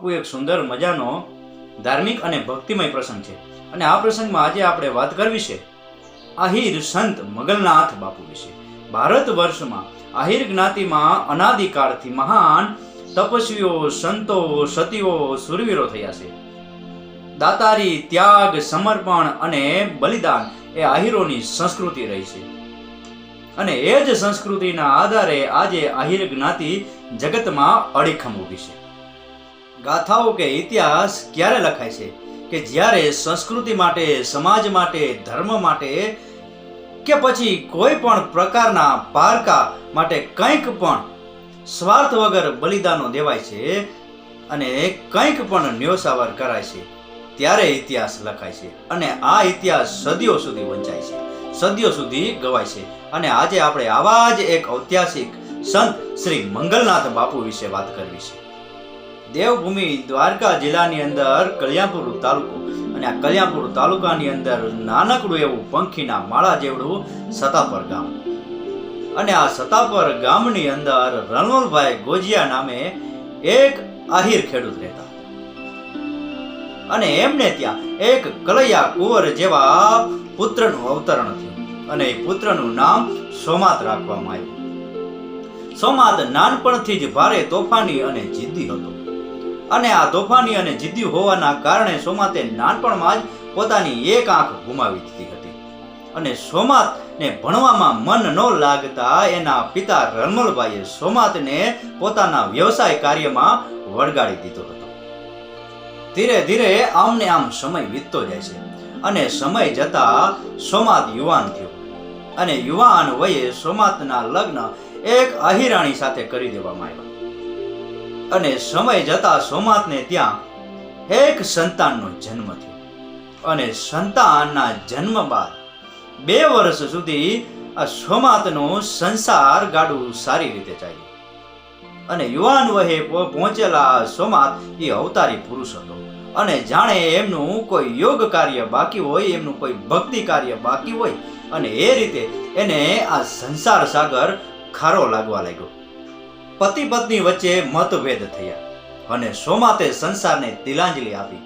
બાપુ એક સુંદર મજાનો ધાર્મિક અને ભક્તિમય પ્રસંગ છે. અને આ પ્રસંગમાં આજે આપણે વાત કરવી છે આહિર સંત મગલનાથ બાપુ વિશે. ભારત વર્ષમાં આહિર જ્ઞાતિમાં અનાદિકાળથી મહાન તપસ્વીઓ, સંતો, સતીઓ, સુરવીરો થયા છે. દાતારી, ત્યાગ, સમર્પણ અને બલિદાન એ આહિરોની સંસ્કૃતિ રહી છે. અને એ જ સંસ્કૃતિના આધારે આજે આહિર જ્ઞાતિ જગતમાં અડીખમ ઊભી છે. ગાથાઓ કે ઇતિહાસ ક્યારે લખાય છે? કે જ્યારે સંસ્કૃતિ માટે, સમાજ માટે, ધર્મ માટે, કે પછી કોઈ પણ પ્રકારના પારકા માટે કંઈક પણ સ્વાર્થ વગર બલિદાનો દેવાય છે અને કંઈક પણ ન્યોસાવર કરાય છે, ત્યારે ઇતિહાસ લખાય છે અને આ ઇતિહાસ સદીઓ સુધી વંચાય છે, સદીઓ સુધી ગવાય છે. અને આજે આપણે આવા જ એક ઐતિહાસિક સંત શ્રી મંગલનાથ બાપુ વિશે વાત કરવી છે. દેવભૂમિ દ્વારકા જિલ્લાની અંદર કલ્યાણપુર તાલુકો અને આ કલ્યાણપુર તાલુકાની અંદર નાનકડું એવું પંખીના માળા જેવડું સતાપર ગામ. અને આ સતાપર ગામની અંદર રણવલભાઈ ગોજિયા નામે એક આહિર ખેડૂત રહેતા. અને એમને ત્યાં એક કલૈયા કુંવર જેવા પુત્રનું અવતરણ થયું અને એ પુત્રનું નામ સોમાત રાખવામાં આવ્યું. સોમાત નાનપણથી જ ભારે તોફાની અને જિદ્દી હતો. અને આ તોફાની અને જિદ્દી હોવાના કારણે સોમાતે નાનપણમાં જ પોતાની એક આંખ ગુમાવી દીધી હતી. અને સોમાતને ભણવામાં મન ન લાગતા એના પિતા રણમલભાઈએ સોમાતને પોતાના વ્યવસાય કાર્યમાં વળગાડી દીધો હતો. ધીરે ધીરે આમને આમ સમય વીતતો જાય છે અને સમય જતા સોમાત યુવાન થયો. અને યુવાન વયે સોમાતના લગ્ન એક અહિરાણી સાથે કરી દેવામાં આવ્યા. અને સમય જતા સોમાતને ત્યાં એક સંતાનનો જન્મ થયો. અને સંતાનના જન્મ બાદ બે વર્ષ સુધી આ સોમાતનો સંસાર ગાડું સારી રીતે ચાલ્યું. અને યુવાન વહે પહોંચેલા સોમાત એ અવતારી પુરુષ હતો. અને જાણે એમનું કોઈ યોગ કાર્ય બાકી હોય, એમનું કોઈ ભક્તિ કાર્ય બાકી હોય, અને એ રીતે એને આ સંસાર સાગર ખારો લાગવા લાગ્યો. પતિ પત્ની વચ્ચે મતભેદ થયા અને સોમાતે સંસારને તિલાંજલિ આપી.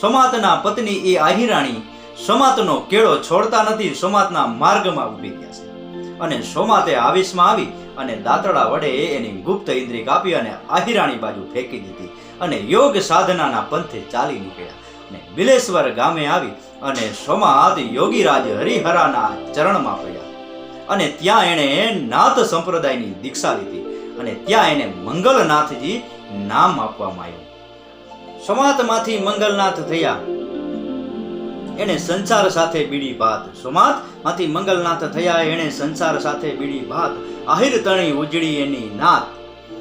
સોમાતના પત્ની એ આહિરાણી સોમાતનો કેળો છોડતા નથી સોમાતના માર્ગમાં ઊભી ગયા છે. અને સોમાતે આવેશમાં આવી અને દાંતડા વડે એની ગુપ્ત ઇન્દ્રિય કાપી અને આહિરાણી બાજુ ફેંકી દીધી અને યોગ સાધનાના પંથે ચાલી નીકળ્યા. અને બિલેશ્વર ગામે આવી અને સોમાત યોગીરાજ હરિહરાના ચરણમાં પડ્યા. અને ત્યાં એણે નાથ સંપ્રદાયની દીક્ષા લીધી. અને ત્યાં એને મંગલનાથજી નામ આપવામાં આવ્યું. સમાતમાંથી મંગલનાથ થયા. એણે સંસાર સાથે બીડી ભાત. સોમાતમાંથી મંગલનાથ થયા એણે સંસાર સાથે બીડી ભાત. આહિર તણી ઉજળી એની નાત.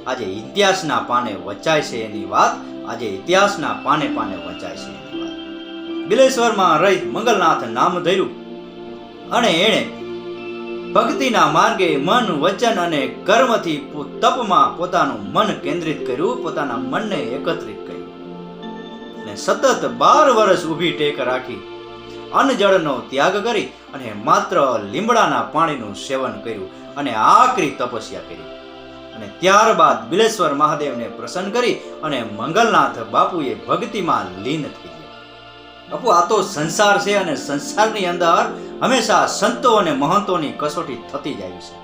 આજે ઇતિહાસના પાને વચાય છે એની વાત. આજે ઇતિહાસના પાને પાને વચાય છે બિલેશ્વરમાં રહી મંગલનાથ નામ ધર્યું. અને એણે ભક્તિના માર્ગે મન, વચન અને કર્મથી તપમાં પોતાનું મન કેન્દ્રિત કર્યું, પોતાના મનને એકત્રિત કર્યું. અને સતત બાર વર્ષ ઊભી ટેક રાખી અન્ન જળનો ત્યાગ કરી અને માત્ર લીમડાના પાણીનું સેવન કર્યું અને આકરી તપસ્યા કરી. અને ત્યારબાદ બિલેશ્વર મહાદેવને પ્રસન્ન કરી અને મંગલનાથ બાપુએ ભક્તિમાં લીન થઈ ગયા. બાપુ, આ તો સંસાર છે અને સંસારની અંદર હંમેશા સંતો અને મહંતોની કસોટી થતી જાય છે.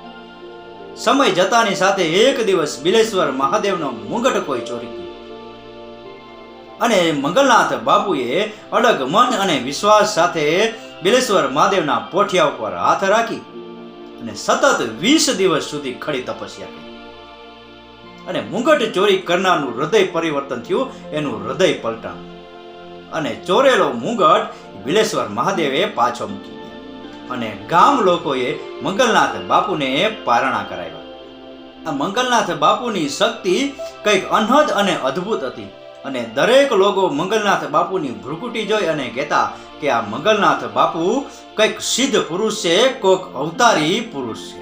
સમય જતાની સાથે એક દિવસ બિલેશ્વર મહાદેવનો મુંગટ કોઈ ચોરી ગયો. અને મંગલનાથ બાપુએ અડગ મન અને વિશ્વાસ સાથે બિલેશ્વર મહાદેવના પોઠિયા ઉપર હાથ રાખી અને સતત વીસ દિવસ સુધી ખડી તપસ્યા કરી. અને મુંગટ ચોરી કરનારનું હૃદય પરિવર્તન થયું, એનું હૃદય પલટાણું અને ચોરેલો મુંગટ બિલેશ્વર મહાદેવે પાછો મૂકી ગયા અને ગામ લોકોએ મંગલનાથ બાપુને પારણા કરાવ્યા. આ મંગલનાથ બાપુની શક્તિ કંઈક અનહદ અને અદ્ભુત હતી અને દરેક લોકો મંગલનાથ બાપુની ભ્રુકુટી જોઈ અને કહેતા કે આ મંગલનાથ બાપુ કંઈક સિદ્ધ પુરુષ છે કોઈક અવતારી પુરુષ છે.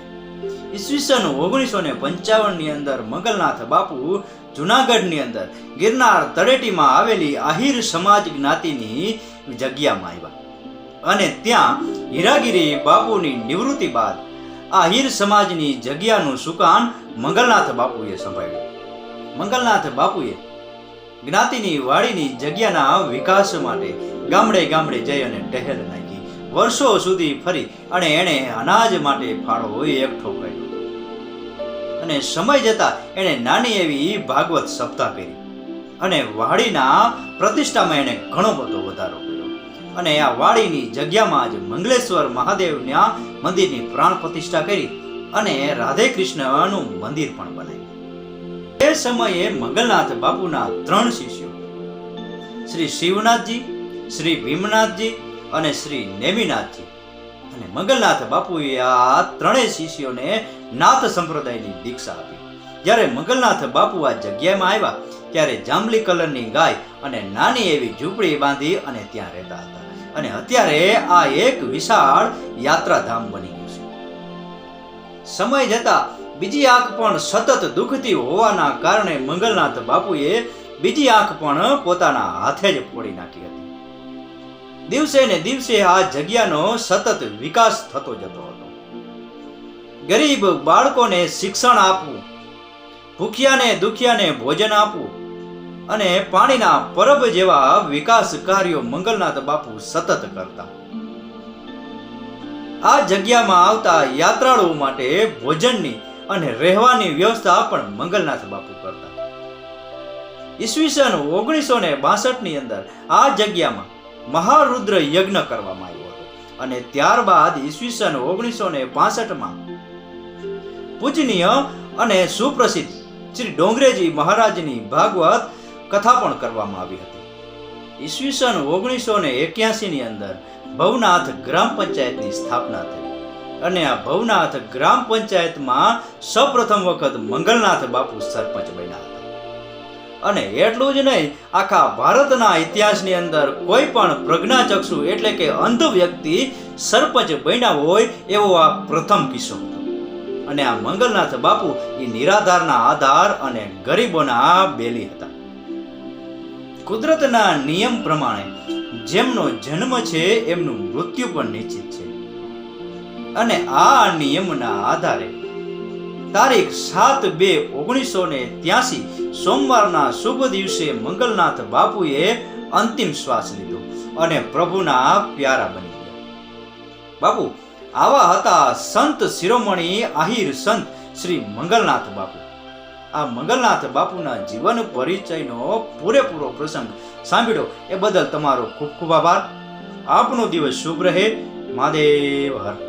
ઈસવીસન ઓગણીસો ને પંચાવનની અંદર મંગલનાથ બાપુ જુનાગઢની અંદર ગિરનાર તળેટીમાં આવેલી આહિર સમાજ જ્ઞાતિની જગ્યામાં આવ્યા. અને ત્યાં હીરાગીરી બાપુની નિવૃત્તિ બાદ આ હીર સમાજની જગ્યાનું સુકાન મંગલનાથ બાપુએ સંભાળ્યું. મંગલનાથ બાપુએ જ્ઞાતિની વાડીની જગ્યાના વિકાસ માટે ગામડે ગામડે જઈ અને ટહેલ નાખી. વર્ષો સુધી ફરી અને એણે અનાજ માટે ફાળો એકઠો કર્યો. અને સમય જતા એણે નાની એવી ભાગવત સપ્તાહ કરી. અને વાડીના પ્રતિષ્ઠામાં એણે ઘણો બધો વધારો અને આ વાડીની જગ્યામાં જ મંગલેશ્વર મહાદેવના મંદિરની પ્રાણ પ્રતિષ્ઠા કરી અને રાધે કૃષ્ણનું મંદિર પણ બનાવ્યું. એ સમયે મંગલનાથ બાપુના ત્રણ શિષ્યો, શ્રી શિવનાથજી, શ્રી ભીમનાથજી અને શ્રી નેમિનાથજી. અને મંગલનાથ બાપુએ આ ત્રણેય શિષ્યોને નાથ સંપ્રદાયની દીક્ષા આપી. જ્યારે મંગલનાથ બાપુ આ જગ્યામાં આવ્યા, ત્યારે જાંબલી કલરની ગાય અને નાની એવી ઝૂંપડી બાંધી અને ત્યાં રહેતા હતા. અને અત્યારે આ એક વિશાળ યાત્રાધામ બની ગયું છે. સમય જતા બીજી આંખ પણ સતત દુખતી હોવાના કારણે મંગલનાથ બાપુએ બીજી આંખ પણ પોતાના હાથે જ ફોડી નાખી હતી. દિવસે ને દિવસે આ જગ્યાનો સતત વિકાસ થતો જતો હતો. ગરીબ બાળકોને શિક્ષણ આપવું, ભૂખ્યાને દુખિયાને ભોજન આપવું અને પાણીના પરબ જેવા વિકાસ કાર્યો મંગલનાથ બાપુ સતત કરતા. આ જગ્યામાં આવતા યાત્રાળુઓ માટે ભોજનની અને રહેવાની વ્યવસ્થા પણ મંગલનાથ બાપુ કરતા. ઈસવીસન ઓગણીસો ને બાસઠની અંદર આ જગ્યામાં મહારુદ્ર યજ્ઞ કરવામાં આવ્યો હતો અને ત્યારબાદ ઈસવીસન ઓગણીસો ને બાસઠમાં પૂજનીય અને સુપ્રસિદ્ધ શ્રી ડોંગરેજી મહારાજની ભાગવત કથા પણ કરવામાં આવી હતી. ઈસવીસન ઓગણીસો ને એક્યાસી ની અંદર ભવનાથ ગ્રામ પંચાયતની સ્થાપના થઈ અને આ ભવનાથ ગ્રામ પંચાયતમાં સૌપ્રથમ વખત મંગલનાથ બાપુ સરપંચ બન્યા હતા. અને એટલું જ નહીં, આખા ભારતના ઇતિહાસની અંદર કોઈ પણ પ્રજ્ઞાચક્ષુ એટલે કે અંધ વ્યક્તિ સરપંચ બન્યા હોય એવો આ પ્રથમ કિસ્સો હતો. અને આ મંગલનાથ બાપુ એ નિરાધારના આધાર અને ગરીબોના બેલી હતા. કુદરતના નિયમ પ્રમાણે જેમનો જન્મ છે, એમનું મૃત્યુ પણ નિશ્ચિત છે. અને આ નિયમના આધારે તારીખ સાત બે ઓગણીસો ને ત્યાસી સોમવારના શુભ દિવસે મંગલનાથ બાપુએ અંતિમ શ્વાસ લીધો અને પ્રભુના પ્યારા બની ગયા. બાપુ, આવા હતા સંત શિરોમણી આહિર સંત શ્રી મંગલનાથ બાપુ. આ મંગલનાથ બાપુના જીવન પરિચયનો પૂરેપૂરો પ્રસંગ સાંભળ્યો. એ બદલ તમારો ખૂબ ખૂબ આભાર. આપનો દિવસ શુભ રહે. મહાદેવ હર